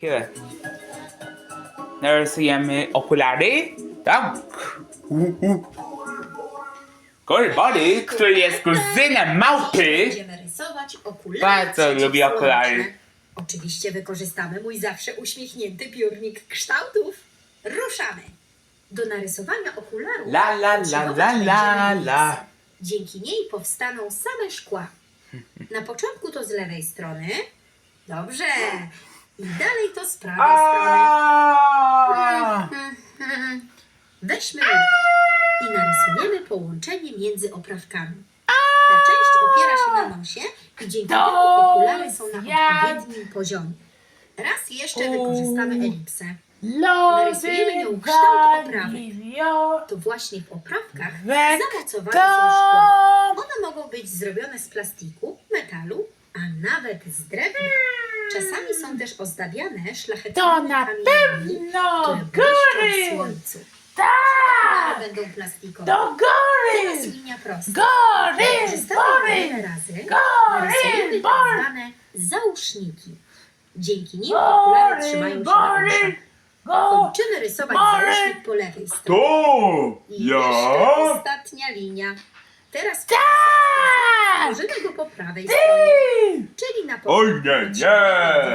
Tyle. Narysujemy okulary? Tak. Kolbody, który jest kuzynem małpy. Będziemy rysować okulary. Bardzo przeciwsłoneczne. okulary. Oczywiście wykorzystamy mój zawsze uśmiechnięty piórnik kształtów. Ruszamy. Do narysowania okularów La, la, la, potrzebować la, la, będziemy la. Dzięki niej powstaną same szkła. Na początku to z lewej strony. Dobrze. I dalej to z prawej strony. Weźmy i narysujemy połączenie między oprawkami. Ta część opiera się na nosie i dzięki temu okulary są na odpowiednim poziomie. Raz jeszcze wykorzystamy elipsę. Narysujemy ją kształt oprawek. To właśnie w oprawkach zamocowane są szkła. One mogą być zrobione z plastiku, metalu, a nawet z drewna. Czasami są też ozdabiane To szlachetnymi na kamieniami, pewno które błyszczą w góry! słońcu. Tak! One będą plastikowe. Do Teraz góry! linia prosta. Wiele Góry! razy. Góry! Narysujemy tak zwane zauszniki. Dzięki nim okulary trzymają się na! Kończymy rysować Góry! zausznik po lewej stronie. To I jeszcze ostatnia linia. Teraz Tak! Możemy go po prawej stronie, czyli na Oj, początku nie,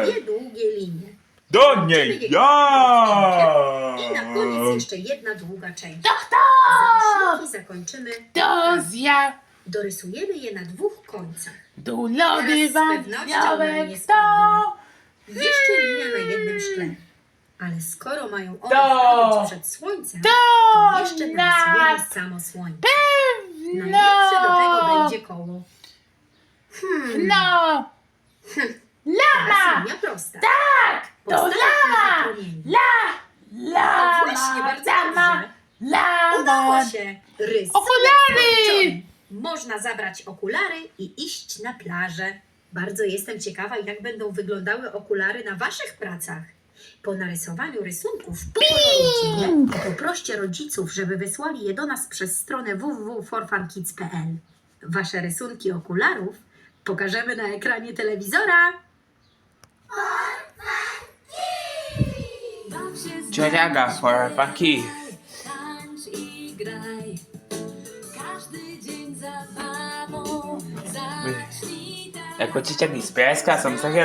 nie. dwie długie linie. To nie ja! I na koniec jeszcze jedna długa część. Doktor! Zauszniki zakończymy. To zja Dorysujemy je na dwóch końcach. do lody Teraz z pewnością wątpiałek nam nie to Jeszcze linia na jednym szkle. Ale skoro mają one To- chronić przed słońcem, to jeszcze na narysujemy samo słońce. pewno Hmm, no lama prosta. tak to kilka lama promieni. la No właśnie, lama bardzo lama dobrze. Udało lama się. Rys. Okulary! Można zabrać okulary i iść na plażę. Bardzo jestem ciekawa, jak będą wyglądały okulary na Waszych pracach. Po narysowaniu rysunków poproście, poproście rodziców, żeby wysłali je do nas przez stronę www.forfunkids.pl. Wasze rysunki okularów pokażemy na ekranie telewizora. Dziadziaga for funky. Tańcz i graj. Każdy dzień zabawą zacznij tak. Jako dzieciaki z PSK są takie